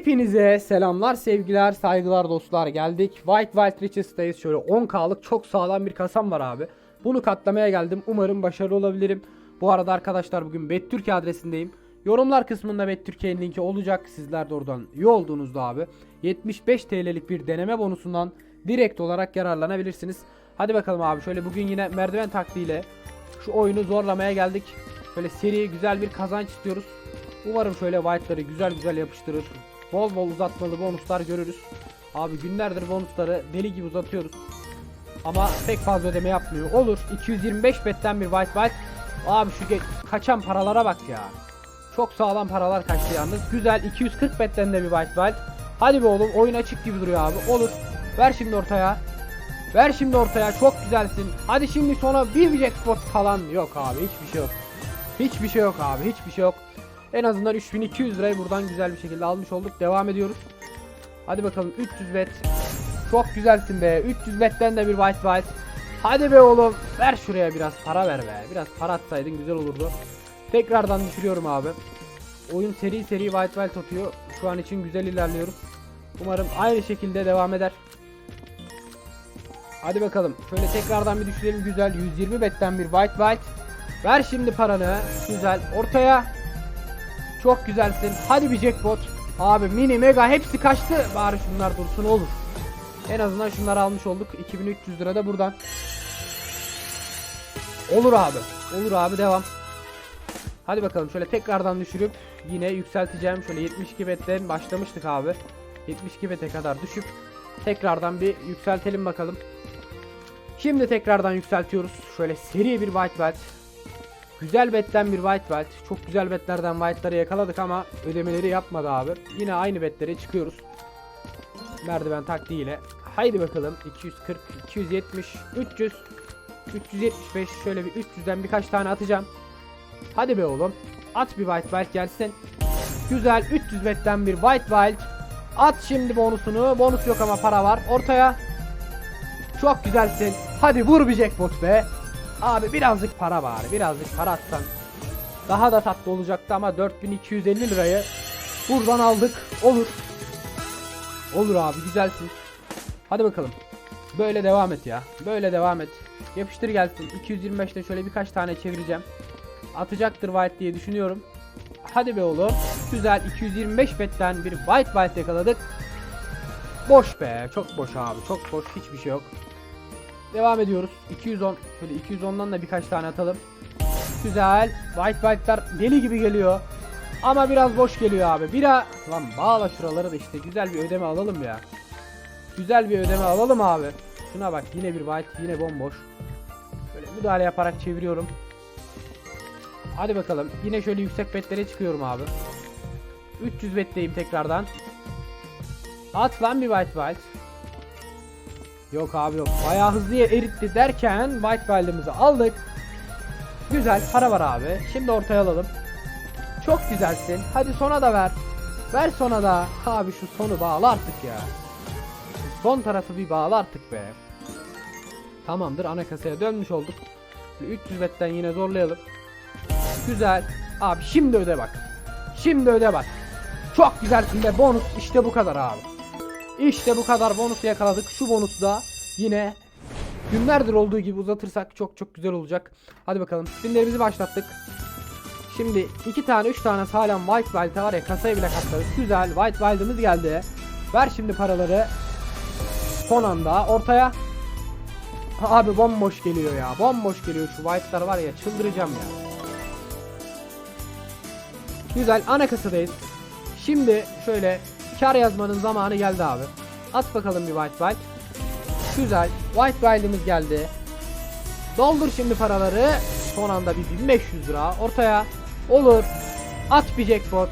Hepinize selamlar, sevgiler, saygılar dostlar. Geldik. White Wild Riches'tayız. Şöyle 10K'lık çok sağlam bir kasam var abi. Bunu katlamaya geldim. Umarım başarılı olabilirim. Bu arada arkadaşlar bugün BetTürkiye adresindeyim. Yorumlar kısmında BetTürkiye'nin linki olacak. Sizler de oradan iyi olduğunuzda abi 75 TL'lik bir deneme bonusundan direkt olarak yararlanabilirsiniz. Hadi bakalım abi şöyle bugün yine merdiven taktiğiyle şu oyunu zorlamaya geldik. Şöyle seri güzel bir kazanç istiyoruz. Umarım şöyle white'ları güzel güzel yapıştırır. Bol bol uzatmalı bonuslar görürüz. Abi günlerdir bonusları deli gibi uzatıyoruz. Ama pek fazla ödeme yapmıyor. Olur 225 betten bir white white. Abi şu kaçan paralara bak ya. Çok sağlam paralar kaçtı yalnız. Güzel 240 betten de bir white white. Hadi be oğlum oyun açık gibi duruyor abi. Olur. Ver şimdi ortaya. Ver şimdi ortaya çok güzelsin. Hadi şimdi sonra bir jackpot falan yok abi hiçbir şey yok. Hiçbir şey yok abi hiçbir şey yok. En azından 3200 lirayı buradan güzel bir şekilde almış olduk. Devam ediyoruz. Hadi bakalım 300 bet. Çok güzelsin be. 300 betten de bir white white. Hadi be oğlum. Ver şuraya biraz para ver be. Biraz para atsaydın güzel olurdu. Tekrardan düşürüyorum abi. Oyun seri seri white white atıyor. Şu an için güzel ilerliyoruz. Umarım aynı şekilde devam eder. Hadi bakalım. Şöyle tekrardan bir düşürelim. Güzel. 120 betten bir white white. Ver şimdi paranı. Güzel. Ortaya. Çok güzelsin. Hadi bir jackpot. Abi mini mega hepsi kaçtı. Bari şunlar dursun olur. En azından şunları almış olduk. 2300 lira da buradan. Olur abi. Olur abi devam. Hadi bakalım şöyle tekrardan düşürüp yine yükselteceğim. Şöyle 72 betten başlamıştık abi. 72 bete kadar düşüp tekrardan bir yükseltelim bakalım. Şimdi tekrardan yükseltiyoruz. Şöyle seri bir white belt. Güzel betten bir white belt. Çok güzel betlerden white'ları yakaladık ama ödemeleri yapmadı abi. Yine aynı betlere çıkıyoruz. Merdiven taktiğiyle. Haydi bakalım. 240, 270, 300, 375. Şöyle bir 300'den birkaç tane atacağım. Hadi be oğlum. At bir white belt gelsin. Güzel 300 betten bir white belt. At şimdi bonusunu. Bonus yok ama para var. Ortaya. Çok güzelsin. Hadi vur bir jackpot be. Abi birazcık para var. Birazcık para atsan. Daha da tatlı olacaktı ama 4250 lirayı buradan aldık. Olur. Olur abi güzelsin. Hadi bakalım. Böyle devam et ya. Böyle devam et. Yapıştır gelsin. 225'te şöyle birkaç tane çevireceğim. Atacaktır white diye düşünüyorum. Hadi be oğlum. Güzel 225 betten bir white white yakaladık. Boş be. Çok boş abi. Çok boş. Hiçbir şey yok. Devam ediyoruz. 210. Şöyle 210'dan da birkaç tane atalım. Güzel. White white'lar deli gibi geliyor. Ama biraz boş geliyor abi. Bira lan bağla şuraları da işte güzel bir ödeme alalım ya. Güzel bir ödeme alalım abi. Şuna bak yine bir white yine bomboş. Böyle müdahale yaparak çeviriyorum. Hadi bakalım. Yine şöyle yüksek betlere çıkıyorum abi. 300 betteyim tekrardan. At lan bir white white. Yok abi yok. Bayağı hızlı eritti derken white wild'ımızı aldık. Güzel para var abi. Şimdi ortaya alalım. Çok güzelsin. Hadi sona da ver. Ver sona da. Abi şu sonu bağla artık ya. Şu son tarafı bir bağla artık be. Tamamdır ana kasaya dönmüş olduk. Bir 300 betten yine zorlayalım. Güzel. Abi şimdi öde bak. Şimdi öde bak. Çok güzelsin be bonus işte bu kadar abi. İşte bu kadar bonus yakaladık. Şu bonusu da yine günlerdir olduğu gibi uzatırsak çok çok güzel olacak. Hadi bakalım spinlerimizi başlattık. Şimdi iki tane üç tane sağlam white wild var ya kasayı bile katladık. Güzel white wild'ımız geldi. Ver şimdi paraları. Son anda ortaya. Abi bomboş geliyor ya. Bomboş geliyor şu white'lar var ya çıldıracağım ya. Güzel ana kasadayız. Şimdi şöyle kar yazmanın zamanı geldi abi. At bakalım bir white wild. Güzel. White wild'imiz geldi. Doldur şimdi paraları. Son anda bir 1500 lira ortaya. Olur. At bir jackpot.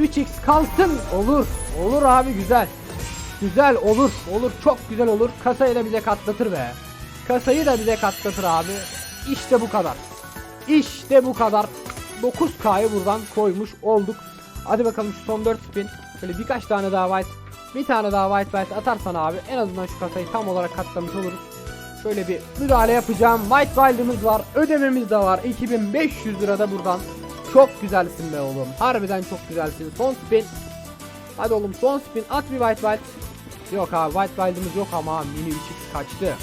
3x kalsın. Olur. Olur abi güzel. Güzel olur. Olur. Çok güzel olur. Kasayı da bize katlatır be. Kasayı da bize katlatır abi. İşte bu kadar. İşte bu kadar. 9K'yı buradan koymuş olduk. Hadi bakalım şu son 4 spin. Şöyle birkaç tane daha white. Bir tane daha white white atarsan abi en azından şu kasayı tam olarak katlamış oluruz. Şöyle bir müdahale yapacağım. White wild'ımız var. Ödememiz de var. 2500 lira da buradan. Çok güzelsin be oğlum. Harbiden çok güzelsin. Son spin. Hadi oğlum son spin at bir white wild. Yok abi white wild'ımız yok ama mini 3x kaçtı.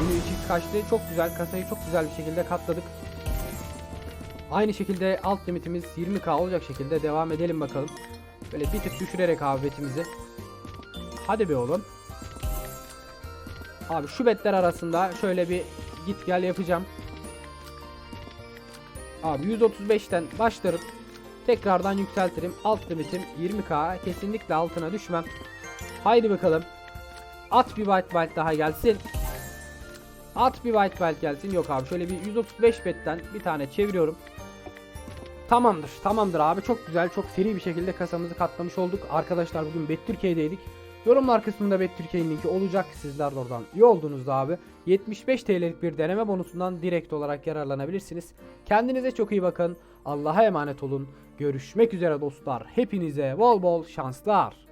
Mini 3x kaçtı. Çok güzel kasayı çok güzel bir şekilde katladık. Aynı şekilde alt limitimiz 20k olacak şekilde devam edelim bakalım. Böyle bir tık düşürerek abi betimizi. Hadi be oğlum. Abi şu betler arasında şöyle bir git gel yapacağım. Abi 135'ten başlarım. Tekrardan yükseltirim. Alt limitim 20k. Kesinlikle altına düşmem. Haydi bakalım. At bir white belt daha gelsin. At bir white belt gelsin. Yok abi şöyle bir 135 betten bir tane çeviriyorum. Tamamdır. Tamamdır abi. Çok güzel, çok seri bir şekilde kasamızı katlamış olduk. Arkadaşlar bugün Bet Türkiye'deydik. Yorumlar kısmında Bet Türkiye'nin linki olacak. Sizler de oradan iyi oldunuz abi. 75 TL'lik bir deneme bonusundan direkt olarak yararlanabilirsiniz. Kendinize çok iyi bakın. Allah'a emanet olun. Görüşmek üzere dostlar. Hepinize bol bol şanslar.